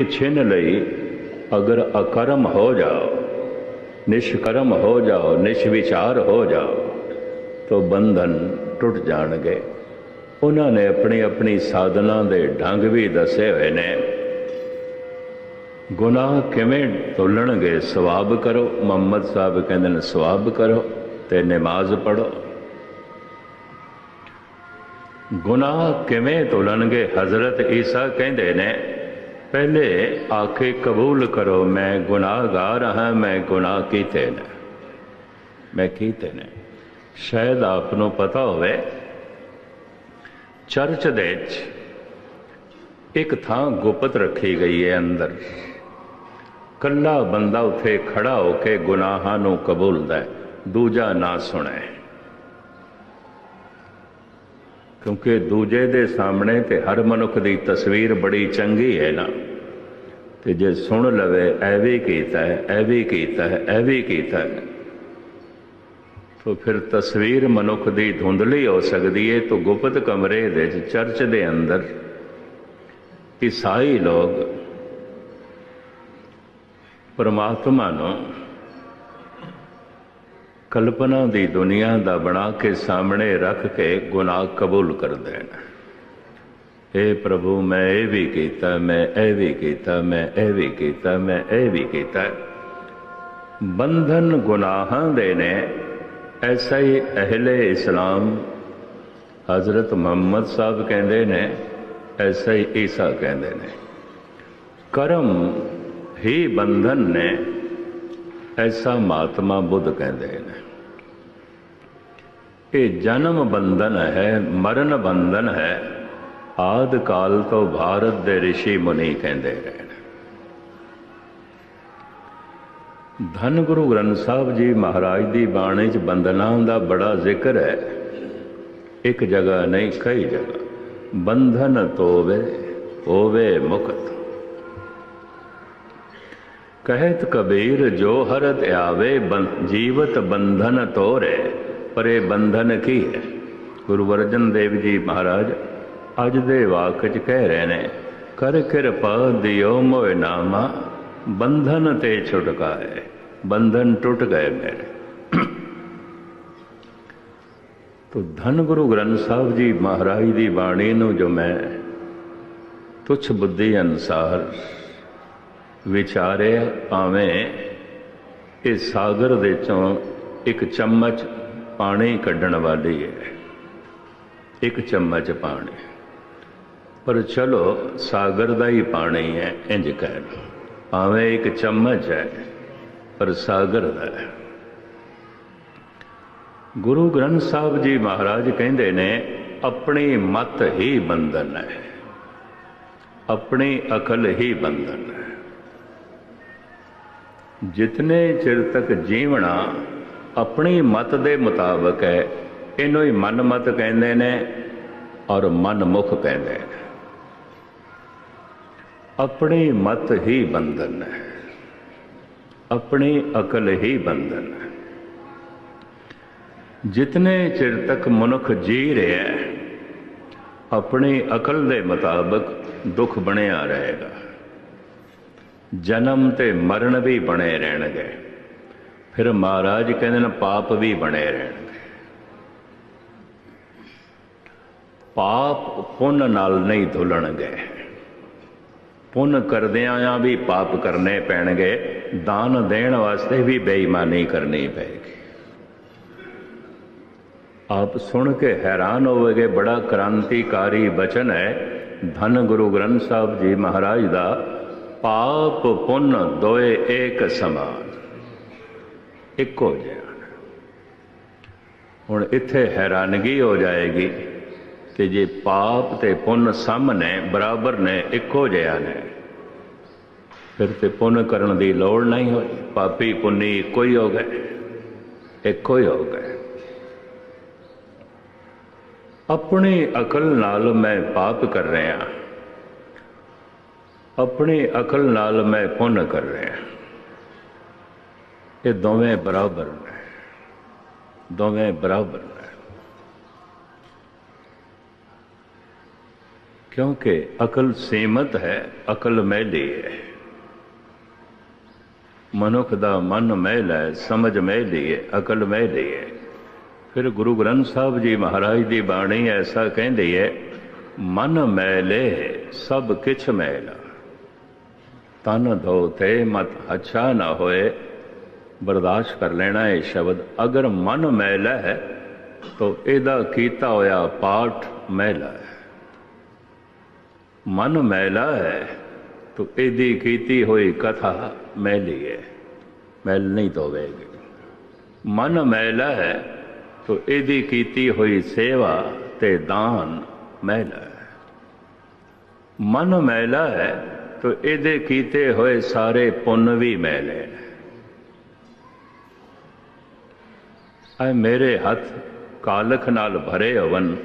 ਇੱਕ ਛਿਨ ਲਈ, ਅਗਰ ਅਕਰਮ ਹੋ ਜਾਓ, ਨਿਸ਼ਕਰਮ ਹੋ ਜਾਓ, ਨਿਸ਼ਵਿਚਾਰ ਹੋ ਜਾਓ, ਤੋ ਬੰਧਨ ਟੁੱਟ ਜਾਣਗੇ। ਉਹਨਾਂ ਨੇ ਆਪਣੀ ਆਪਣੀ ਸਾਧਨਾ ਦੇ ਢੰਗ ਵੀ ਦੱਸੇ ਹੋਏ ਨੇ। ਗੁਨਾਹ ਕਿਵੇਂ ਤੋਲਣਗੇ, ਸਵਾਬ ਕਰੋ। ਮੁਹੰਮਦ ਸਾਹਿਬ ਕਹਿੰਦੇ ਨੇ, ਸਵਾਬ ਕਰੋ ਤੇ ਨਮਾਜ਼ ਪੜੋ ਗੁਨਾਹ ਕਿਵੇਂ ਤੋਲਣਗੇ, ਹਜ਼ਰਤ ਈਸਾ ਕਹਿੰਦੇ ਨੇ ਪਹਿਲੇ ਆਖੇ ਕਬੂਲ ਕਰੋ ਮੈਂ ਗੁਨਾਹਗਾਰ ਹਾਂ ਮੈਂ ਗੁਨਾਹ ਕੀਤੇ ਨੇ ਮੈਂ ਕੀਤੇ ਨੇ ਸ਼ਾਇਦ ਆਪ ਨੂੰ ਪਤਾ ਹੋਵੇ ਚਰਚ ਦੇ ਵਿੱਚ ਇੱਕ ਥਾਂ ਗੁਪਤ ਰੱਖੀ ਗਈ ਹੈ ਅੰਦਰ ਕੱਲਾ ਬੰਦਾ ਉੱਥੇ ਖੜਾ ਹੋ ਕੇ ਗੁਨਾਹਾਂ ਨੂੰ ਕਬੂਲਦਾ ਹੈ ਦੂਜਾ ਨਾ ਸੁਣੇ ਕਿਉਂਕਿ ਦੂਜੇ ਦੇ ਸਾਹਮਣੇ ਤੇ ਹਰ ਮਨੁੱਖ ਦੀ ਤਸਵੀਰ ਬੜੀ ਚੰਗੀ ਹੈ ਨਾ ਤੇ ਜੇ ਸੁਣ ਲਵੇ ਐ ਵੀ ਕੀਤਾ ਹੈ ਐ ਵੀ ਕੀਤਾ ਹੈ ਐ ਵੀ ਕੀਤਾ ਹੈ। ਤੋ ਫਿਰ ਤਸਵੀਰ ਮਨੁੱਖ ਦੀ ਧੁੰਦਲੀ ਹੋ ਸਕਦੀ ਹੈ ਤੋ ਗੁਪਤ ਕਮਰੇ ਦੇ ਵਿੱਚ, ਚਰਚ ਦੇ ਅੰਦਰ ਈਸਾਈ ਲੋਕ ਪਰਮਾਤਮਾ ਨੂੰ ਕਲਪਨਾ ਦੀ ਦੁਨੀਆ ਦਾ ਬਣਾ ਕੇ ਸਾਹਮਣੇ ਰੱਖ ਕੇ ਗੁਨਾਹ ਕਬੂਲ ਕਰਦੇ ਨੇ। ਏ ਪ੍ਰਭੂ, ਮੈਂ ਇਹ ਵੀ ਕੀਤਾ, ਮੈਂ ਇਹ ਵੀ ਕੀਤਾ, ਮੈਂ ਇਹ ਵੀ ਕੀਤਾ, ਮੈਂ ਇਹ ਵੀ ਕੀਤਾ। ਬੰਧਨ ਗੁਨਾਹਾਂ ਦੇ ਨੇ, ਐਸਾ ਹੀ ਅਹਲੇ ਇਸਲਾਮ, ਹਜ਼ਰਤ ਮੁਹੰਮਦ ਸਾਹਿਬ ਕਹਿੰਦੇ ਨੇ, ਐਸਾ ਹੀ ਈਸਾ ਕਹਿੰਦੇ ਨੇ। ਕਰਮ ਹੀ ਬੰਧਨ ਨੇ, ਐਸਾ ਮਹਾਤਮਾ ਬੁੱਧ ਕਹਿੰਦੇ ਨੇ। ਇਹ ਜਨਮ ਬੰਧਨ ਹੈ, ਮਰਨ ਬੰਧਨ ਹੈ। ਆਦ ਕਾਲ ਤੋਂ ਭਾਰਤ ਦੇ ઋષਿ ਮੁਨੀ ਕਹਿੰਦੇ ਰਹੇ ਧੰਨ ਗੁਰੂ ਗ੍ਰੰਥ ਸਾਹਿਬ ਜੀ ਮਹਾਰਾਜ ਦੀ ਬਾਣੀ 'ਚ ਬੰਧਨਾਂ ਦਾ ਬੜਾ ਜ਼ਿਕਰ ਹੈ। ਇੱਕ ਜਗ੍ਹਾ ਨਹੀਂ, ਕਈ ਜਗ੍ਹਾ। ਬੰਧਨ ਤੋਵੇ, ਹੋਵੇ ਮੁਕਤ। ਕਹਿਤ ਕਬੀਰ, ਜੋ ਹਰਤ ਆਵੇ ਜੀਵਤ ਬੰਧਨ ਤੋਰੇ, ਪਰੇ ਬੰਧਨ ਕੀ ਹੈ? ਗੁਰੂ ਅਰਜਨ ਦੇਵ ਜੀ ਮਹਾਰਾਜ ਅੱਜ ਦੇ ਵਾਕ ਚ ਕਹਿ ਰਹੇ ਨੇ, ਕਰ ਕਿਰਪਾ ਦਿਓ ਮੋਇ ਨਾਮਾ, ਬੰਧਨ ਤੇ ਛੁਟਕਾਏ, ਬੰਧਨ ਟੁੱਟ ਗਏ ਮੇਰੇ। ਤੋ ਧੰਨ ਗੁਰੂ ਗ੍ਰੰਥ ਸਾਹਿਬ ਜੀ ਮਹਾਰਾਜ ਦੀ ਬਾਣੀ ਨੂੰ ਜੋ ਮੈਂ ਤੁਛ ਬੁੱਧੀ ਅਨਸਾਰ ਵਿਚਾਰੇ ਭਾਵੇਂ ਇਹ ਸਾਗਰ ਦੇ ਚੋਂ ਇੱਕ ਚਮਚ ਪਾਣੀ ਕੱਢਣ ਵਾਲੀ ਹੈ, ਇੱਕ ਚਮਚ ਪਾਣੀ। ਪਰ ਚਲੋ, ਸਾਗਰ ਦਾ ਹੀ ਪਾਣੀ ਹੈ, ਇੰਜ ਕਹਿ ਲਓ। ਭਾਵੇਂ ਇੱਕ ਚਮਚ ਹੈ, ਪਰ ਸਾਗਰ ਦਾ ਹੈ। ਗੁਰੂ ਗ੍ਰੰਥ ਸਾਹਿਬ ਜੀ ਮਹਾਰਾਜ ਕਹਿੰਦੇ ਨੇ, ਆਪਣੀ ਮਤ ਹੀ ਬੰਧਨ ਹੈ। ਆਪਣੀ ਅਕਲ ਹੀ ਬੰਧਨ ਹੈ। ਜਿਤਨੇ ਚਿਰ ਤੱਕ ਜੀਵਣਾ ਆਪਣੀ ਮਤ ਦੇ ਮੁਤਾਬਕ ਹੈ, ਇਹਨੂੰ ਹੀ ਮਨ ਮਤ ਕਹਿੰਦੇ ਨੇ ਔਰ ਮਨਮੁਖ ਕਹਿੰਦੇ ਨੇ। ਆਪਣੀ ਮਤ ਹੀ ਬੰਧਨ ਹੈ। ਆਪਣੀ ਅਕਲ ਹੀ ਬੰਧਨ ਹੈ। ਜਿਤਨੇ ਚਿਰ ਤੱਕ ਮਨੁੱਖ ਜੀ ਰਿਹਾ ਹੈ, ਆਪਣੀ ਅਕਲ ਦੇ ਮੁਤਾਬਕ ਦੁੱਖ ਬਣਿਆ ਰਹੇਗਾ। ਜਨਮ ਤੇ ਮਰਨ ਵੀ ਬਣੇ ਰਹਿਣਗੇ। ਫਿਰ ਮਹਾਰਾਜ ਕਹਿੰਦੇ ਨੇ ਪਾਪ ਵੀ ਬਣੇ ਰਹਿਣਗੇ। ਪਾਪ ਪੁੰਨ ਨਾਲ ਨਹੀਂ ਧੁਲਣਗੇ। ਪੁੰਨ ਕਰਦਿਆਂ ਆ ਵੀ ਪਾਪ ਕਰਨੇ ਪੈਣਗੇ, ਦਾਨ ਦੇਣ ਵਾਸਤੇ ਵੀ ਬੇਈਮਾਨੀ ਕਰਨੀ ਪਏਗੀ ਆਪ ਸੁਣ ਕੇ ਹੈਰਾਨ ਹੋਵੇਗੇ, ਬੜਾ ਕ੍ਰਾਂਤੀਕਾਰੀ ਬਚਨ ਹੈ। ਧੰਨ ਗੁਰੂ ਗ੍ਰੰਥ ਸਾਹਿਬ ਜੀ ਮਹਾਰਾਜ ਦਾ, ਪਾਪ ਪੁੰਨ ਦੋਏ ਏਕ ਸਮਾਨ ਇੱਕੋ ਜਿਹਾ। ਹੁਣ ਇੱਥੇ ਹੈਰਾਨਗੀ ਹੋ ਜਾਏਗੀ। ਕਿ ਜੇ ਪਾਪ ਤੇ ਪੁੰਨ ਸਾਹਮਣੇ ਬਰਾਬਰ ਨੇ, ਇੱਕੋ ਜਿਹਾ ਨੇ। ਫਿਰ ਤੇ ਪੁੰਨ ਕਰਨ ਦੀ ਲੋੜ ਨਹੀਂ ਹੋਈ। ਪਾਪੀ ਪੁੰਨੀ ਇੱਕੋ ਹੀ ਹੋ ਗਏ। ਇੱਕੋ ਹੀ ਹੋ ਗਏ। ਆਪਣੀ ਅਕਲ ਨਾਲ ਮੈਂ ਪਾਪ ਕਰ ਰਿਹਾ ਆਪਣੀ ਅਕਲ ਨਾਲ ਮੈਂ ਪੁੰਨ ਕਰ ਰਿਹਾ ਇਹ ਦੋਵੇਂ ਬਰਾਬਰ ਨੇ। ਦੋਵੇਂ ਬਰਾਬਰ ਨੇ ਕਿਉਂਕਿ ਅਕਲ ਸੀਮਤ ਹੈ ਅਕਲ ਮੈਲੀ ਹੈ ਮਨੁੱਖ ਦਾ ਮਨ ਮੈਲ ਹੈ ਸਮਝ ਮੈਲੀ ਹੈ ਅਕਲ ਮੈਲੀ ਹੈ ਫਿਰ ਗੁਰੂ ਗ੍ਰੰਥ ਸਾਹਿਬ ਜੀ ਮਹਾਰਾਜ ਦੀ ਬਾਣੀ ਐਸਾ ਕਹਿੰਦੀ ਹੈ ਮਨ ਮੈਲੇ ਸਭ ਕਿਛ ਮੈਲਾ ਤਨ ਧੋਤੇ ਮਤ ਅੱਛਾ ਨਾ ਹੋਏ ਬਰਦਾਸ਼ਤ ਕਰ ਲੈਣਾ ਇਹ ਸ਼ਬਦ ਅਗਰ ਮਨ ਮੈਲਾ ਹੈ ਤਾਂ ਇਹਦਾ ਕੀਤਾ ਹੋਇਆ ਪਾਠ ਮੈਲਾ ਹੈ ਮਨ ਮੈਲਾ ਹੈ। ਤਾਂ ਇਹਦੀ ਕੀਤੀ ਹੋਈ ਕਥਾ ਮੈਲੀ ਹੈ ਮੈਲ ਨਹੀਂ ਧੋਵੇਗੀ। ਮਨ ਮੈਲਾ ਹੈ। ਤਾਂ ਇਹਦੀ ਕੀਤੀ ਹੋਈ ਸੇਵਾ ਤੇ ਦਾਨ ਮੈਲਾ ਹੈ ਮਨ ਮੈਲਾ ਹੈ। ਤਾਂ ਇਹਦੇ ਕੀਤੇ ਹੋਏ ਸਾਰੇ ਪੁੰਨ ਵੀ ਮੈਲੇ ਨੇ ਐ ਮੇਰੇ ਹੱਥ ਕਾਲਖ ਨਾਲ ਭਰੇ ਹੋਵਨ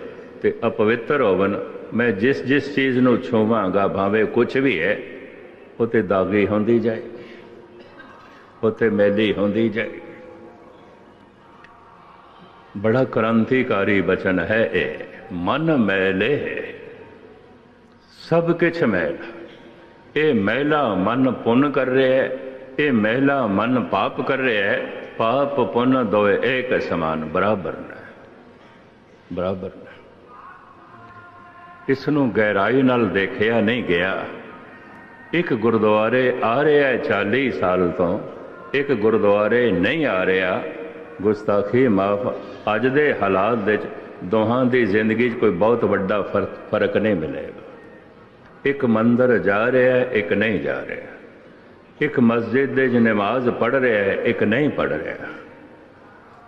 ਤੇ ਅਪਵਿੱਤਰ ਹੋਵਨ ਮੈਂ ਜਿਸ ਜਿਸ ਚੀਜ਼ ਨੂੰ ਛੂਵਾਂਗਾ, ਭਾਵੇਂ ਕੁਝ ਵੀ ਹੈ ਉਹ ਤੇ ਦਾਗੀ ਹੁੰਦੀ ਜਾਏ ਉਹ ਮੈਲੀ ਹੁੰਦੀ ਜਾਏ। ਬੜਾ ਕ੍ਰਾਂਤੀਕਾਰੀ ਬਚਨ ਹੈ ਇਹ, ਮਨ ਮੈਲੇ ਸਭ ਕੁਛ ਮੈਲਾ। ਇਹ ਮਹਿਲਾ ਮਨ ਪੁੰਨ ਕਰ ਰਿਹਾ ਹੈ, ਇਹ ਮਹਿਲਾ ਮਨ ਪਾਪ ਕਰ ਰਿਹਾ ਹੈ, ਪਾਪ ਪੁੰਨ ਦੋਏ ਇੱਕ ਸਮਾਨ, ਬਰਾਬਰ ਨੇ ਬਰਾਬਰ ਨੇ। ਇਸ ਨੂੰ ਗਹਿਰਾਈ ਨਾਲ ਦੇਖਿਆ ਨਹੀਂ ਗਿਆ। ਇੱਕ ਗੁਰਦੁਆਰੇ ਆ ਰਿਹਾ ਹੈ 40 ਸਾਲ ਤੋਂ, ਇੱਕ ਗੁਰਦੁਆਰੇ ਨਹੀਂ ਆ ਰਿਹਾ। ਗੁਸਤਾਖੀ ਮਾਫ, ਅੱਜ ਦੇ ਹਾਲਾਤ ਵਿੱਚ ਦੋਹਾਂ ਦੀ ਜ਼ਿੰਦਗੀ 'ਚ ਕੋਈ ਬਹੁਤ ਵੱਡਾ ਫ਼ਰਕ ਫ਼ਰਕ ਨਹੀਂ ਮਿਲੇਗਾ। ਇੱਕ ਮੰਦਰ ਜਾ ਰਿਹਾ ਹੈ, ਇੱਕ ਨਹੀਂ ਜਾ ਰਿਹਾ। ਇੱਕ ਮਸਜਿਦ ਦੇ 'ਚ ਨਮਾਜ਼ ਪੜ੍ਹ ਰਿਹਾ ਹੈ, ਇੱਕ ਨਹੀਂ ਪੜ੍ਹ ਰਿਹਾ।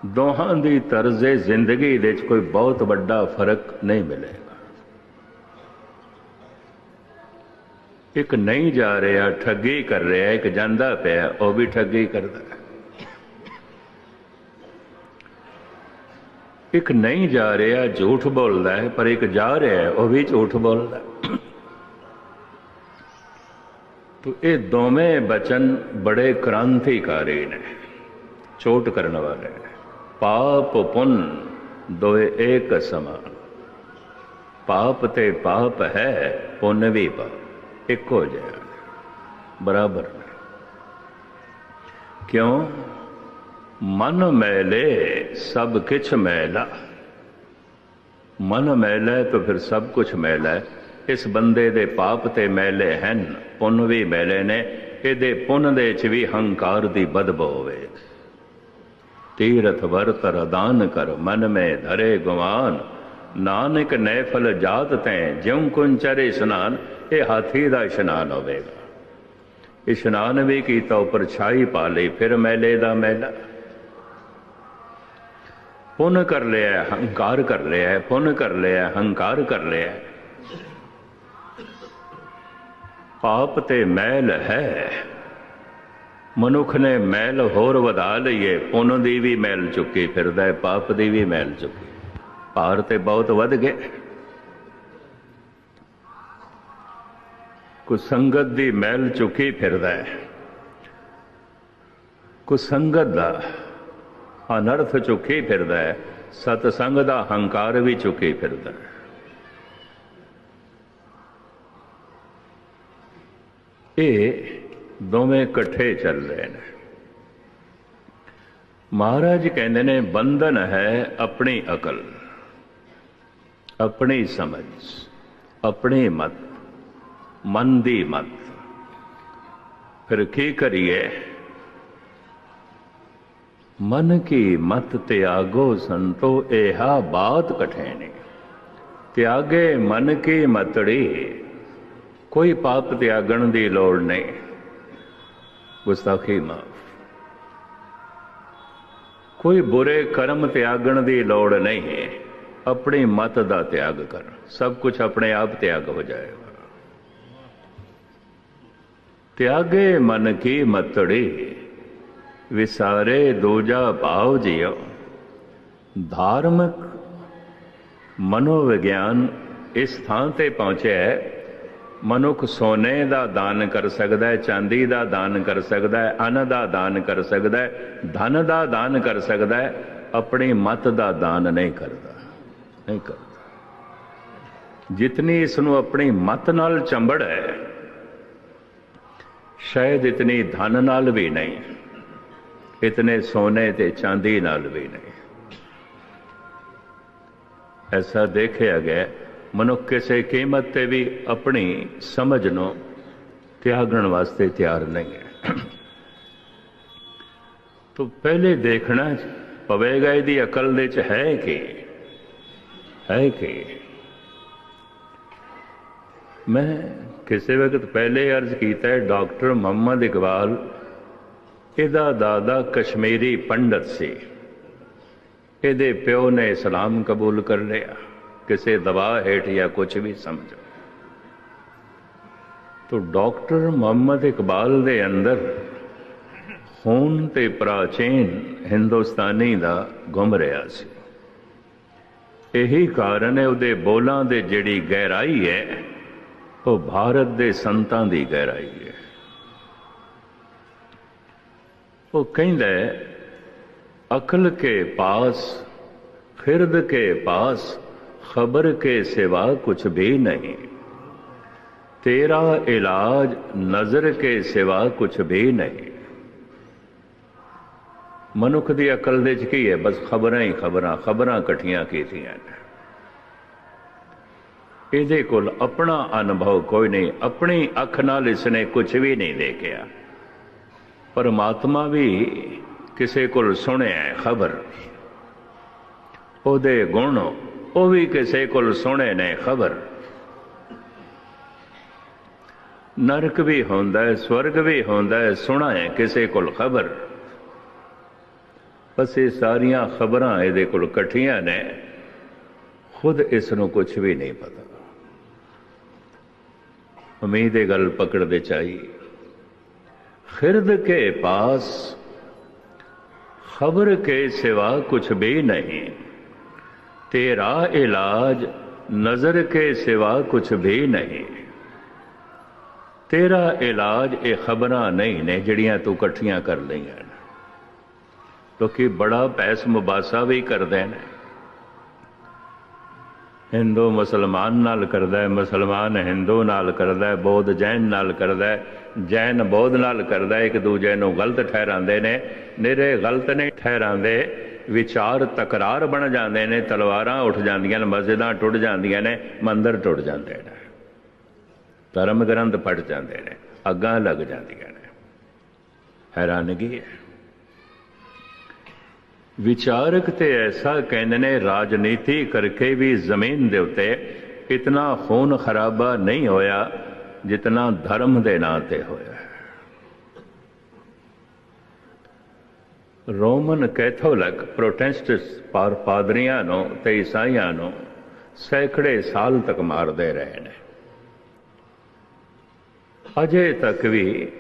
ਦੋਹਾਂ ਦੀ ਤਰਜ਼ੇ ਜ਼ਿੰਦਗੀ ਦੇ 'ਚ ਕੋਈ ਬਹੁਤ ਵੱਡਾ ਫ਼ਰਕ ਨਹੀਂ ਮਿਲੇਗਾ। ਇੱਕ ਨਹੀਂ ਜਾ ਰਿਹਾ, ਠੱਗੀ ਕਰ ਰਿਹਾ, ਇੱਕ ਜਾਂਦਾ ਪਿਆ, ਉਹ ਵੀ ਠੱਗੀ ਕਰਦਾ। ਇੱਕ ਨਹੀਂ ਜਾ ਰਿਹਾ, ਝੂਠ ਬੋਲਦਾ ਹੈ, ਪਰ ਇੱਕ ਜਾ ਰਿਹਾ ਉਹ ਵੀ ਝੂਠ ਬੋਲਦਾ ਤੋ ਇਹ ਦੋਵੇਂ ਬਚਨ ਬੜੇ ਕ੍ਰਾਂਤੀਕਾਰੀ ਨੇ ਚੋਟ ਕਰਨ ਵਾਲੇ ਨੇ। ਪਾਪ ਪੁੰਨ ਦੋਏ ਏਕ ਸਮਾਨ। ਪਾਪ ਤੇ ਪਾਪ ਹੈ, ਪੁੰਨ ਵੀ ਪਾਪ। ਇੱਕੋ ਜਿਹਾ ਬਰਾਬਰ। ਕਿਉਂ? ਮਨ ਮੈਲੇ, ਸਭ ਕਿਛ ਮੈਲਾ। ਮਨ ਮੈਲਾ ਹੈ ਤਾਂ ਫਿਰ ਸਭ ਕੁਛ ਮੈਲਾ ਹੈ। ਇਸ ਬੰਦੇ ਦੇ ਪਾਪ ਤੇ ਮੈਲੇ ਹਨ, ਪੁੰਨ ਵੀ ਮੈਲੇ ਨੇ। ਇਹਦੇ ਪੁੰਨ ਦੇ ਚ ਵੀ ਹੰਕਾਰ ਦੀ ਬਦਬੂ ਹੋਵੇ। ਤੀਰਥ ਵਰਤ ਰਦਾਨ ਕਰ, ਮਨ ਮੇ ਧਰੇ ਗੁਮਾਨ ਨਾਨਕ ਨੈਫਲ ਜਾਤ ਤੈ, ਜਿਉ ਕੁੰਚਰੇ ਇਸ਼ਨਾਨ ਇਹ ਹਾਥੀ ਦਾ ਇਸ਼ਨਾਨ ਹੋਵੇਗਾ। ਇਸ਼ਨਾਨ ਵੀ ਕੀਤਾ, ਉਪਰ ਛਾਈ ਪਾ ਲਈ, ਫਿਰ ਮੈਲੇ ਦਾ ਮੈਲਾ। ਪੁੰਨ ਕਰ ਲਿਆ, ਹੰਕਾਰ ਕਰ ਲਿਆ, ਪੁੰਨ ਕਰ ਲਿਆ, ਹੰਕਾਰ ਕਰ ਲਿਆ। ਪਾਪ ਤੇ ਮੈਲ ਹੈ। ਮਨੁੱਖ ਨੇ ਮੈਲ ਹੋਰ ਵਧਾ ਲਈਏ, ਪੁੰਨ ਦੀ ਵੀ ਮੈਲ ਚੁੱਕੀ ਫਿਰਦਾ ਹੈ ਪਾਪ ਦੀ ਵੀ ਮੈਲ ਚੁੱਕੀ। ਭਾਰ ਤੇ ਬਹੁਤ ਵੱਧ ਗਏ। ਕੁ ਸੰਗਤ ਦੀ ਮਹਿਲ ਚੁੱਕੀ ਫਿਰਦਾ ਹੈ। ਕੁ ਸੰਗਤ ਦਾ ਅਨਰਥ ਚੁੱਕੀ ਫਿਰਦਾ ਹੈ। ਸਤ ਸੰਗ ਦਾ ਹੰਕਾਰ ਵੀ ਚੁੱਕੀ ਫਿਰਦਾ ਹੈ। ਇਹ ਦੋਵੇਂ ਇਕੱਠੇ ਚੱਲ ਰਹੇ ਨੇ। ਮਹਾਰਾਜ ਕਹਿੰਦੇ ਨੇ, ਬੰਧਨ ਹੈ ਆਪਣੀ ਅਕਲ, ਆਪਣੀ ਸਮਝ, ਆਪਣੇ ਮਤ। ਮਨ ਦੀ ਮਤ। ਫਿਰ ਕੀ ਕਰੀਏ? ਮਨ ਕੀ ਮਤ ਤਿਆਗੋ ਸੰਤੋ ਇਹਾ ਬਾਤ ਕਠੈਣੀ। ਤਿਆਗੇ ਮਨ ਕੀ ਮਤੜੀ, ਕੋਈ ਪਾਪ ਤਿਆਗਣ ਦੀ ਲੋੜ ਨਹੀਂ। ਗੁਸਤਾਖੀ ਮਾਫ। ਕੋਈ ਬੁਰੇ ਕਰਮ ਤਿਆਗਣ ਦੀ ਲੋੜ ਨਹੀਂ। ਹੈ ਆਪਣੀ ਮਤ ਦਾ ਤਿਆਗ ਕਰ। ਸਭ ਕੁਝ ਆਪਣੇ ਆਪ ਤਿਆਗ ਹੋ ਜਾਏਗਾ। ਤਿਆਗੇ ਮਨ ਕੀ ਮਤੜੀ, ਵਿਸਾਰੇ ਦੂਜਾ ਭਾਵ ਜਿਉ। ਧਾਰਮਿਕ ਮਨੋਵਿਗਿਆਨ ਇਸ ਥਾਂ ਤੇ ਪਹੁੰਚਿਆ ਹੈ। ਮਨੁੱਖ ਸੋਨੇ ਦਾ ਦਾਨ ਕਰ ਸਕਦਾ ਹੈ, ਚਾਂਦੀ ਦਾ ਦਾਨ ਕਰ ਸਕਦਾ ਹੈ, ਅੰਨ ਦਾ ਦਾਨ ਕਰ ਸਕਦਾ ਹੈ, ਧਨ ਦਾ ਦਾਨ ਕਰ ਸਕਦਾ ਹੈ, ਆਪਣੀ ਮਤ ਦਾ ਦਾਨ ਨਹੀਂ ਕਰਦਾ ਨਹੀਂ ਕਰਦਾ। ਜਿਤਨੀ ਇਸ ਨੂੰ ਆਪਣੀ ਮਤ ਨਾਲ ਚੰਬੜ ਹੈ ਸ਼ਾਇਦ ਇਤਨੀ ਧਨ ਨਾਲ ਵੀ ਨਹੀਂ, ਇਤਨੇ ਸੋਨੇ ਤੇ ਚਾਂਦੀ ਨਾਲ ਵੀ ਨਹੀਂ। ਐਸਾ ਦੇਖਿਆ ਗਿਆ, ਮਨੁੱਖ ਕਿਸੇ ਕੀਮਤ ਤੇ ਵੀ ਆਪਣੀ ਸਮਝ ਨੂੰ ਤਿਆਗਣ ਵਾਸਤੇ ਤਿਆਰ ਨਹੀਂ ਹੈ। ਤੋ ਪਹਿਲੇ ਦੇਖਣਾ ਪਵੇਗਾ ਇਹਦੀ ਅਕਲ ਦੇ ਚ ਹੈ ਕਿ? ਹੈ ਕਿ? ਮੈਂ ਕਿਸੇ ਵਕਤ ਪਹਿਲੇ ਅਰਜ਼ ਕੀਤਾ ਹੈ ਡਾਕਟਰ ਮੁਹੰਮਦ ਇਕਬਾਲ, ਇਹਦਾ ਦਾਦਾ ਕਸ਼ਮੀਰੀ ਪੰਡਤ ਸੀ। ਇਹਦੇ ਪਿਓ ਨੇ ਇਸਲਾਮ ਕਬੂਲ ਕਰ ਲਿਆ। ਕਿਸੇ ਦਬਾਅ ਹੇਠ ਜਾਂ ਕੁਝ ਵੀ ਸਮਝੋ। ਤੋ ਡਾਕਟਰ ਮੁਹੰਮਦ ਇਕਬਾਲ ਦੇ ਅੰਦਰ ਖੂਨ ਤੇ ਪ੍ਰਾਚੀਨ ਹਿੰਦੁਸਤਾਨੀ ਦਾ ਗੁੰਮ ਰਿਹਾ ਸੀ। ਇਹੀ ਕਾਰਨ ਹੈ, ਉਹਦੇ ਬੋਲਾਂ ਦੇ ਜਿਹੜੀ ਗਹਿਰਾਈ ਹੈ ਉਹ ਭਾਰਤ ਦੇ ਸੰਤਾਂ ਦੀ ਗਹਿਰਾਈ ਹੈ। ਉਹ ਕਹਿੰਦਾ ਅਕਲ ਕੇ ਪਾਸ, ਫਿਰਦ ਕੇ ਪਾਸ, ਖਬਰ ਕੇ ਸਿਵਾ ਕੁਛ ਵੀ ਨਹੀਂ। ਤੇਰਾ ਇਲਾਜ ਨਜ਼ਰ ਕੇ ਸਿਵਾ ਕੁਛ ਵੀ ਨਹੀਂ। ਮਨੁੱਖ ਦੀ ਅਕਲ ਦੇ ਚ ਕੀ ਹੈ? ਬਸ ਖਬਰਾਂ ਹੀ ਖਬਰਾਂ ਖਬਰਾਂ ਇਕੱਠੀਆਂ ਕੀਤੀਆਂ ਨੇ। ਇਹਦੇ ਕੋਲ ਆਪਣਾ ਅਨੁਭਵ ਕੋਈ ਨਹੀਂ, ਆਪਣੀ ਅੱਖ ਨਾਲ ਇਸਨੇ ਕੁਝ ਵੀ ਨਹੀਂ ਦੇਖਿਆ। ਪਰਮਾਤਮਾ ਵੀ ਕਿਸੇ ਕੋਲ ਸੁਣਿਆ ਖਬਰ। ਉਹਦੇ ਗੁਣ ਉਹ ਵੀ ਕਿਸੇ ਕੋਲ ਸੁਣੇ ਨੇ ਖਬਰ। ਨਰਕ ਵੀ ਹੁੰਦਾ ਹੈ, ਸਵਰਗ ਵੀ ਹੁੰਦਾ ਹੈ, ਸੁਣਾ ਹੈ ਕਿਸੇ ਕੋਲ ਖਬਰ। ਬਸ ਇਹ ਸਾਰੀਆਂ ਖਬਰਾਂ ਇਹਦੇ ਕੋਲ ਇਕੱਠੀਆਂ ਨੇ, ਖੁਦ ਇਸ ਨੂੰ ਕੁਝ ਵੀ ਨਹੀਂ ਪਤਾ। ਉਮੀਦ ਇਹ ਗੱਲ ਪਕੜ ਪਕੜਦੇ ਚਾਹੀ। ਖਿਰਦ ਕੇ ਪਾਸ, ਖਬਰ ਕੇ ਸਿਵਾ ਕੁਛ ਵੀ ਨਹੀਂ। ਤੇਰਾ ਇਲਾਜ, ਨਜ਼ਰ ਕੇ ਸਿਵਾ ਕੁਛ ਵੀ ਨਹੀਂ। ਤੇਰਾ ਇਲਾਜ ਇਹ ਖਬਰਾਂ ਨਹੀਂ ਨੇ ਜਿਹੜੀਆਂ ਤੂੰ ਇਕੱਠੀਆਂ ਕਰ ਲਈਆਂ ਨੇ। ਲੋਕੀ ਬੜਾ ਪੈਸ ਮੁਬਾਸਾ ਵੀ ਕਰਦੇ ਨੇ। ਹਿੰਦੂ ਮੁਸਲਮਾਨ ਨਾਲ ਕਰਦਾ ਹੈ, ਮੁਸਲਮਾਨ ਹਿੰਦੂ ਨਾਲ ਕਰਦਾ ਹੈ, ਬੌਧ ਜੈਨ ਨਾਲ ਕਰਦਾ ਹੈ, ਜੈਨ ਬੌਧ ਨਾਲ ਕਰਦਾ ਇੱਕ ਦੂਜੇ ਨੂੰ ਗਲਤ ਠਹਿਰਾਉਂਦੇ ਨੇ, ਨਿਰੇ ਗਲਤ ਨਹੀਂ ਠਹਿਰਾਉਂਦੇ, ਵਿਚਾਰ ਤਕਰਾਰ ਬਣ ਜਾਂਦੇ ਨੇ, ਤਲਵਾਰਾਂ ਉੱਠ ਜਾਂਦੀਆਂ ਨੇ, ਮਸਜਿਦਾਂ ਟੁੱਟ ਜਾਂਦੀਆਂ ਨੇ, ਮੰਦਰ ਟੁੱਟ ਜਾਂਦੇ ਨੇ, ਧਰਮ ਗ੍ਰੰਥ ਫਟ ਜਾਂਦੇ ਨੇ, ਅੱਗਾਂ ਲੱਗ ਜਾਂਦੀਆਂ ਨੇ। ਹੈਰਾਨਗੀ ਹੈ। ਵਿਚਾਰਕ ਤੇ ਐਸਾ ਕਹਿੰਦੇ ਨੇ, ਰਾਜਨੀਤੀ ਕਰਕੇ ਵੀ ਜ਼ਮੀਨ ਦੇ ਉੱਤੇ ਇਤਨਾ ਖੂਨ ਖਰਾਬਾ ਨਹੀਂ ਹੋਇਆ ਜਿਤਨਾ ਧਰਮ ਦੇ ਨਾਂ ਤੇ ਹੋਇਆ। ਰੋਮਨ ਕੈਥੋਲਿਕ ਪ੍ਰੋਟੈਸਟੈਂਟਸ ਪਰ ਪਾਦਰੀਆਂ ਨੂੰ ਤੇ ਈਸਾਈਆਂ ਨੂੰ ਸੈਂਕੜੇ ਸਾਲ ਤੱਕ ਮਾਰਦੇ ਰਹੇ ਨੇ। ਅਜੇ ਤੱਕ ਵੀ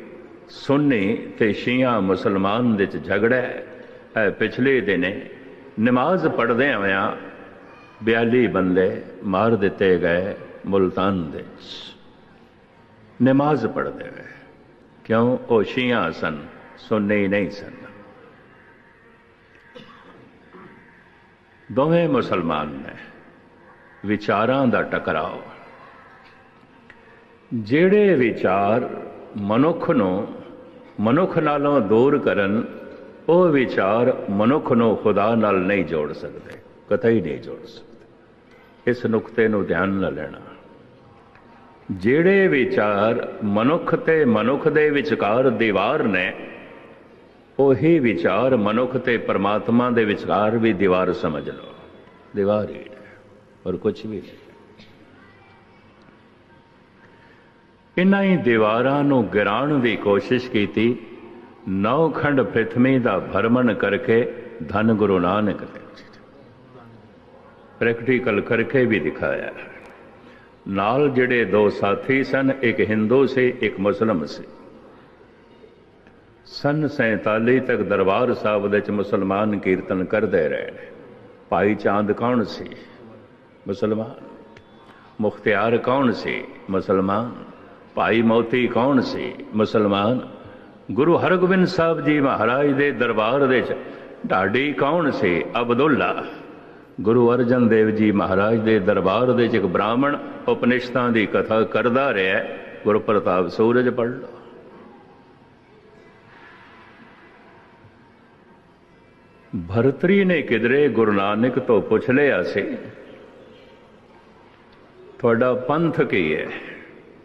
ਸੁੰਨੀ ਤੇ ਸ਼ੀਆ ਮੁਸਲਮਾਨ ਦੇ ਚ ਝਗੜਾ ਹੈ। ਪਿਛਲੇ ਦਿਨੇ ਨਮਾਜ਼ ਪੜ੍ਹਦੇ ਹੋਇਆਂ 42 ਬੰਦੇ ਮਾਰ ਦਿੱਤੇ ਗਏ ਮੁਲਤਾਨ ਦੇ। ਨਮਾਜ਼ ਪੜ੍ਹਦੇ ਹੋਏ। ਕਿਉਂ? ਉਹ ਸ਼ੀਆ ਸਨ, ਸੁੰਨੀ ਨਹੀਂ ਸਨ। ਦੋਵੇਂ ਮੁਸਲਮਾਨ ਨੇ। ਵਿਚਾਰਾਂ ਦਾ ਟਕਰਾਓ। ਜਿਹੜੇ ਵਿਚਾਰ ਮਨੁੱਖ ਨੂੰ ਮਨੁੱਖ ਨਾਲੋਂ ਦੂਰ ਕਰਨ ਉਹ ਵਿਚਾਰ ਮਨੁੱਖ ਨੂੰ ਖੁਦਾ ਨਾਲ ਨਹੀਂ ਜੋੜ ਸਕਦੇ, ਕਤਈ ਨਹੀਂ ਜੋੜ ਸਕਦੇ। ਇਸ ਨੁਕਤੇ ਨੂੰ ਧਿਆਨ ਨਾਲ ਲੈਣਾ। ਜਿਹੜੇ ਵਿਚਾਰ ਮਨੁੱਖ ਤੇ ਮਨੁੱਖ ਦੇ ਵਿਚਕਾਰ ਦੀਵਾਰ ਨੇ, ਉਹੀ ਵਿਚਾਰ ਮਨੁੱਖ ਤੇ ਪਰਮਾਤਮਾ ਦੇ ਵਿਚਕਾਰ ਵੀ ਦੀਵਾਰ ਸਮਝ ਲਓ। ਦੀਵਾਰ ਹੀ ਔਰ ਕੁਝ ਵੀ ਨਹੀਂ। ਇਨ੍ਹਾਂ ਹੀ ਦੀਵਾਰਾਂ ਨੂੰ ਗਿਰਾਉਣ ਦੀ ਕੋਸ਼ਿਸ਼ ਕੀਤੀ ਨੌ ਖੰਡ ਪ੍ਰithvi ਦਾ ਭਰਮਣ ਕਰਕੇ ਧੰਨ ਗੁਰੂ ਨਾਨਕ ਨੇ ਪ੍ਰੈਕਟੀਕਲ ਕਰਕੇ ਵੀ ਦਿਖਾਇਆ ਨਾਲ ਜਿਹੜੇ ਦੋ ਸਾਥੀ ਸਨ ਇੱਕ ਹਿੰਦੂ ਸੀ ਇੱਕ ਮੁਸਲਮ ਸੀ ਸਨ 47 ਤੱਕ ਦਰਬਾਰ ਸਾਹਿਬ ਵਿੱਚ ਮੁਸਲਮਾਨ ਕੀਰਤਨ ਕਰਦੇ ਰਹੇ ਭਾਈ ਚਾਂਦ ਕੌਣ ਸੀ ਮੁਸਲਮਾਨ ਮੁਖਤਿਆਰ ਕੌਣ ਸੀ ਮੁਸਲਮਾਨ ਭਾਈ ਮੋਤੀ ਕੌਣ ਸੀ ਮੁਸਲਮਾਨ ਗੁਰੂ ਹਰਗੋਬਿੰਦ ਸਾਹਿਬ ਜੀ ਮਹਾਰਾਜ ਦੇ ਦਰਬਾਰ ਦੇ ਵਿੱਚ ਢਾਡੀ ਕੌਣ ਸੀ? ਅਬਦੁੱਲਾ। ਗੁਰੂ ਅਰਜਨ ਦੇਵ ਜੀ ਮਹਾਰਾਜ ਦੇ ਦਰਬਾਰ ਦੇ ਵਿੱਚ ਇੱਕ ਬ੍ਰਾਹਮਣ ਉਪਨਿਸ਼ਦਾਂ ਦੀ ਕਥਾ ਕਰਦਾ ਰਿਹਾ ਹੈ। ਗੁਰੂ ਪ੍ਰਤਾਪ ਸੂਰਜ ਪੜ੍ਹ ਲਓ। ਭਰਤਰੀ ਨੇ ਕਿਧਰੇ ਗੁਰੂ ਨਾਨਕ ਤੋਂ ਪੁੱਛ ਲਿਆ ਸੀ, ਤੁਹਾਡਾ ਪੰਥ ਕੀ ਹੈ?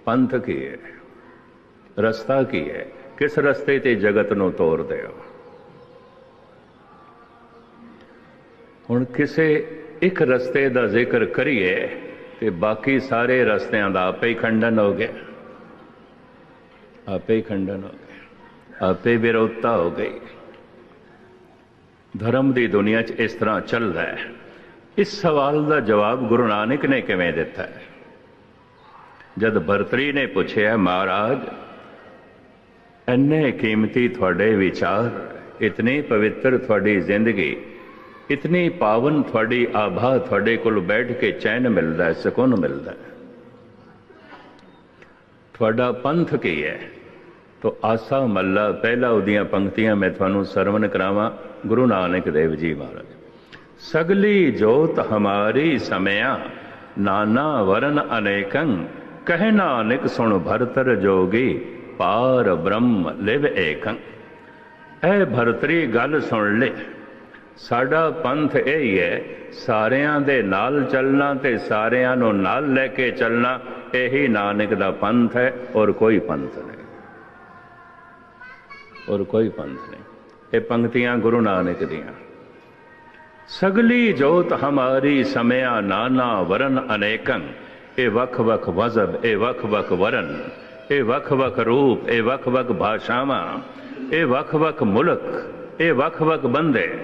ਪੰਥ ਕੀ ਹੈ? ਰਸਤਾ ਕੀ ਹੈ? ਕਿਸ ਰਸਤੇ ਤੇ ਜਗਤ ਨੂੰ ਤੋਰਦੇ ਹੋ ਹੁਣ ਕਿਸੇ ਇੱਕ ਰਸਤੇ ਦਾ ਜ਼ਿਕਰ ਕਰੀਏ ਤੇ ਬਾਕੀ ਸਾਰੇ ਰਸਤਿਆਂ ਦਾ ਆਪੇ ਹੀ ਖੰਡਨ ਹੋ ਗਿਆ। ਆਪੇ ਹੀ ਖੰਡਨ ਹੋ ਗਿਆ। ਆਪੇ ਵਿਰੋਧਤਾ ਹੋ ਗਈ। ਧਰਮ ਦੀ ਦੁਨੀਆ 'ਚ ਇਸ ਤਰ੍ਹਾਂ ਚੱਲਦਾ ਹੈ। ਇਸ ਸਵਾਲ ਦਾ ਜਵਾਬ ਗੁਰੂ ਨਾਨਕ ਨੇ ਕਿਵੇਂ ਦਿੱਤਾ ਹੈ? ਜਦ ਭਰਤਰੀ ਨੇ ਪੁੱਛਿਆ, ਮਹਾਰਾਜ ਇੰਨੇ ਕੀਮਤੀ ਤੁਹਾਡੇ ਵਿਚਾਰ, ਇਤਨੇ ਪਵਿੱਤਰ ਤੁਹਾਡੀ ਜ਼ਿੰਦਗੀ, ਇਤਨੀ ਪਾਵਨ ਤੁਹਾਡੀ ਆਭਾ ਤੁਹਾਡੇ ਕੋਲ ਬੈਠ ਕੇ ਚੈਨ ਮਿਲਦਾ ਹੈ, ਸਕੂਨ ਮਿਲਦਾ ਹੈ। ਤੁਹਾਡਾ ਪੰਥ ਕੀ ਹੈ? ਤੋ ਆਸਾ ਮੱਲਾ, ਪਹਿਲਾ ਉਹਦੀਆਂ ਪੰਕਤੀਆਂ ਮੈਂ ਤੁਹਾਨੂੰ ਸਰਵਨ ਕਰਾਵਾਂ, ਗੁਰੂ ਨਾਨਕ ਦੇਵ ਜੀ ਮਹਾਰਾਜ। ਸਗਲੀ ਜੋਤ ਹਮਾਰੀ ਸਮਿਆ, ਨਾਨਾ ਵਰਨ ਅਨੇਕੰ, ਕਹਿ ਨਾਨਕ ਸੁਣ ਭਰਤਰ ਜੋਗੀ ਪਾਰ ਬ੍ਰਹਮ ਲਿਵ ਏਕੰ। ਐ ਭਰਤਰੀ ਗੱਲ ਸੁਣ ਲੈ। ਸਾਡਾ ਪੰਥ ਇਹ ਹੀ ਹੈ, ਸਾਰਿਆਂ ਦੇ ਨਾਲ ਚੱਲਣਾ ਤੇ ਸਾਰਿਆਂ ਨੂੰ ਨਾਲ ਲੈ ਕੇ ਚੱਲਣਾ, ਇਹੀ ਨਾਨਕ ਦਾ ਪੰਥ ਹੈ, ਔਰ ਕੋਈ ਪੰਥ ਨਹੀਂ। ਔਰ ਕੋਈ ਪੰਥ ਨਹੀਂ। ਇਹ ਪੰਕਤੀਆਂ ਗੁਰੂ ਨਾਨਕ ਦੀਆਂ। ਸਗਲੀ ਜੋਤ ਹਮਾਰੀ ਸਮਿਆ ਨਾਨਾ ਵਰਨ ਅਨੇਕੰ। ਇਹ ਵੱਖ ਵੱਖ ਵਜ਼ਬ ਇਹ ਵੱਖ ਵੱਖ ਵਰਨ। ਇਹ ਵੱਖ ਵੱਖ ਰੂਪ, ਇਹ ਵੱਖ ਵੱਖ ਭਾਸ਼ਾਵਾਂ, ਇਹ ਵੱਖ ਵੱਖ ਮੁਲਕ, ਇਹ ਵੱਖ ਵੱਖ ਬੰਦੇ।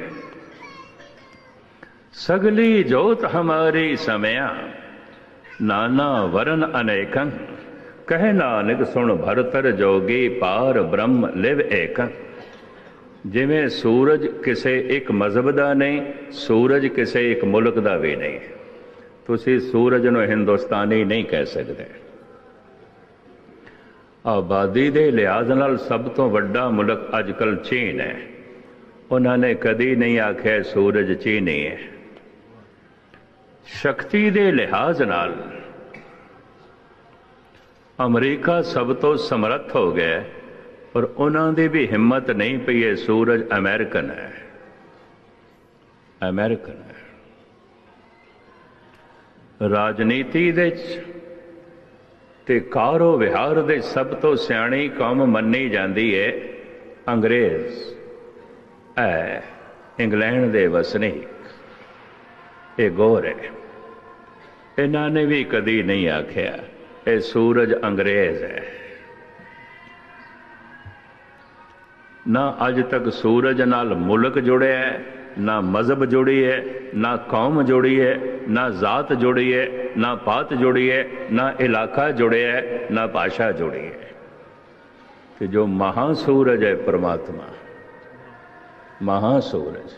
ਸਗਲੀ ਜੋਤ ਹਮਾਰੀ ਸਮਿਆ, ਨਾਨਾ ਵਰਨ ਅਨੇਕੰ, ਕਹਿ ਨਾਨਕ ਸੁਣ ਭਰਤਰ ਜੋਗੀ ਪਾਰ ਬ੍ਰਹਮ ਲਿਵ ਏਕੰ। ਜਿਵੇਂ ਸੂਰਜ ਕਿਸੇ ਇੱਕ ਮਜ਼ਹਬ ਦਾ ਨਹੀਂ, ਸੂਰਜ ਕਿਸੇ ਇੱਕ ਮੁਲਕ ਦਾ ਵੀ ਨਹੀਂ। ਤੁਸੀਂ ਸੂਰਜ ਨੂੰ ਹਿੰਦੁਸਤਾਨੀ ਨਹੀਂ ਕਹਿ ਸਕਦੇ। ਆਬਾਦੀ ਦੇ ਲਿਹਾਜ਼ ਨਾਲ ਸਭ ਤੋਂ ਵੱਡਾ ਮੁਲਕ ਅੱਜਕੱਲ ਚੀਨ ਹੈ। ਉਹਨਾਂ ਨੇ ਕਦੀ ਨਹੀਂ ਆਖਿਆ ਸੂਰਜ ਚੀਨੀ ਹੈ। ਸ਼ਕਤੀ ਦੇ ਲਿਹਾਜ਼ ਨਾਲ ਅਮਰੀਕਾ ਸਭ ਤੋਂ ਸਮਰੱਥ ਹੋ ਗਿਆ ਪਰ ਉਹਨਾਂ ਦੀ ਵੀ ਹਿੰਮਤ ਨਹੀਂ ਪਈ ਹੈ ਸੂਰਜ ਅਮਰੀਕਨ ਹੈ। ਅਮਰੀਕਨ ਹੈ। ਰਾਜਨੀਤੀ ਦੇ ਚ ਤੇ ਕਾਰੋ ਵਿਹਾਰ ਦੇ ਸਭ ਤੋਂ ਸਿਆਣੀ ਕੌਮ ਮੰਨੀ ਜਾਂਦੀ ਹੈ ਅੰਗਰੇਜ਼। ਐ ਇੰਗਲੈਂਡ ਦੇ ਵਸਨੀਕ। ਇਹ ਗੋਰੇ ਇਹਨਾਂ ਨੇ ਵੀ ਕਦੀ ਨਹੀਂ ਆਖਿਆ, ਇਹ ਸੂਰਜ ਅੰਗਰੇਜ਼ ਹੈ ਨਾ ਅੱਜ ਤੱਕ ਸੂਰਜ ਨਾਲ ਮੁਲਕ ਜੁੜਿਆ ਹੈ ਨਾ ਮਜ਼ਹਬ ਜੁੜੀ ਹੈ, ਨਾ ਕੌਮ ਜੋੜੀ ਹੈ, ਨਾ ਜ਼ਾਤ ਜੋੜੀ ਹੈ, ਨਾ ਪਾਤ ਜੋੜੀ ਹੈ, ਨਾ ਇਲਾਕਾ ਜੁੜਿਆ ਹੈ, ਨਾ ਭਾਸ਼ਾ ਜੁੜੀ ਹੈ। ਤੇ ਜੋ ਮਹਾ ਸੂਰਜ ਹੈ ਪ੍ਰਮਾਤਮਾ ਮਹਾ ਸੂਰਜ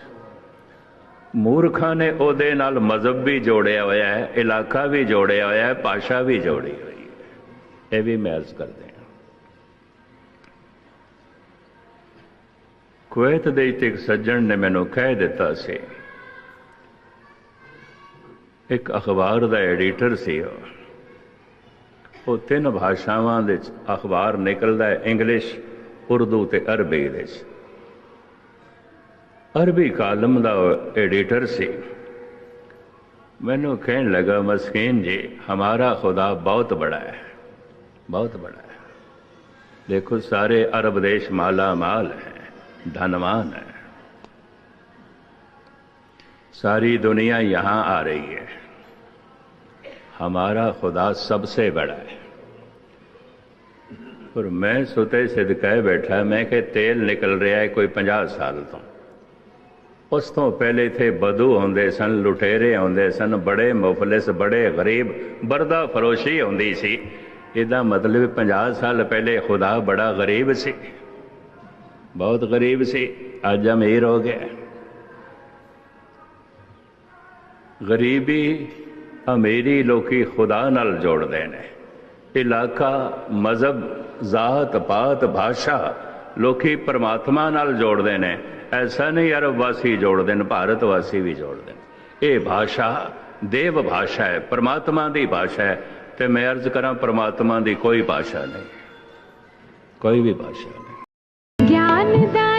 ਮੂਰਖਾਂ ਨੇ ਉਹਦੇ ਨਾਲ ਮਜ਼ਹਬ ਵੀ ਜੋੜਿਆ ਹੋਇਆ ਹੈ, ਇਲਾਕਾ ਵੀ ਜੋੜਿਆ ਹੋਇਆ ਹੈ, ਭਾਸ਼ਾ ਵੀ ਜੋੜੀ ਹੋਈ ਹੈ। ਇਹ ਵੀ ਮੈਂ ਅਰਜ਼ ਕਰਦੇ ਕੁਵੈਤ ਦੇ ਵਿੱਚ ਇੱਕ ਸੱਜਣ ਨੇ ਮੈਨੂੰ ਕਹਿ ਦਿੱਤਾ ਸੀ। ਇੱਕ ਅਖਬਾਰ ਦਾ ਐਡੀਟਰ ਸੀ ਉਹ। ਤਿੰਨ ਭਾਸ਼ਾਵਾਂ ਦੇ ਵਿੱਚ ਅਖਬਾਰ ਨਿਕਲਦਾ ਹੈ, ਇੰਗਲਿਸ਼, ਉਰਦੂ ਤੇ ਅਰਬੀ ਦੇ ਵਿੱਚ। ਅਰਬੀ ਕਾਲਮ ਦਾ ਐਡੀਟਰ ਸੀ। ਮੈਨੂੰ ਕਹਿਣ ਲੱਗਾ, ਮਸਕੀਨ ਜੀ, ਹਮਾਰਾ ਖੁਦਾ ਬਹੁਤ ਬੜਾ ਹੈ। ਬਹੁਤ ਬੜਾ ਹੈ। ਦੇਖੋ, ਸਾਰੇ ਅਰਬ ਦੇਸ਼ ਮਾਲਾ ਮਾਲ ਹੈ। धनवान है सारी दुनिया यहां आ रही है हमारा खुदा सबसे बड़ा है पर मैं सुते सिद्ध कह बैठा मैं कि तेल निकल रहा है कोई 50 साल तो ਉਸ ਤੋਂ ਪਹਿਲੇ ਇਥੇ ਬਦੂ ਹੁੰਦੇ ਸਨ ਲੁਟੇਰੇ ਹੁੰਦੇ ਸਨ ਬੜੇ ਮੁਫਲਿਸ ਬੜੇ ਗਰੀਬ ਬਰਦਾ ਫਰੋਸ਼ੀ ਹੁੰਦੀ ਸੀ ਇਹਦਾ ਮਤਲਬ 50 ਸਾਲ ਪਹਿਲੇ ਖੁਦਾ ਬੜਾ ਗਰੀਬ ਸੀ ਬਹੁਤ ਗਰੀਬ ਸੀ, ਅੱਜ ਅਮੀਰ ਹੋ ਗਿਆ। ਗਰੀਬੀ ਅਮੀਰੀ ਲੋਕੀ ਖੁਦਾ ਨਾਲ ਜੋੜਦੇ ਨੇ। ਇਲਾਕਾ, ਮਜ਼ਹਬ, ਜ਼ਾਤ, ਪਾਤ, ਭਾਸ਼ਾ ਲੋਕੀ ਪਰਮਾਤਮਾ ਨਾਲ ਜੋੜਦੇ ਨੇ। ਐਸਾ ਨਹੀਂ ਅਰਬ ਵਾਸੀ ਜੋੜਦੇ ਨੇ, ਭਾਰਤ ਵਾਸੀ ਵੀ ਜੋੜਦੇ ਨੇ। ਇਹ ਭਾਸ਼ਾ ਦੇਵ ਭਾਸ਼ਾ ਹੈ, ਪਰਮਾਤਮਾ ਦੀ ਭਾਸ਼ਾ ਹੈ ਤੇ ਮੈਂ ਅਰਜ਼ ਕਰਾਂ ਪਰਮਾਤਮਾ ਦੀ ਕੋਈ ਭਾਸ਼ਾ ਨਹੀਂ। ਕੋਈ ਵੀ ਭਾਸ਼ਾ राधा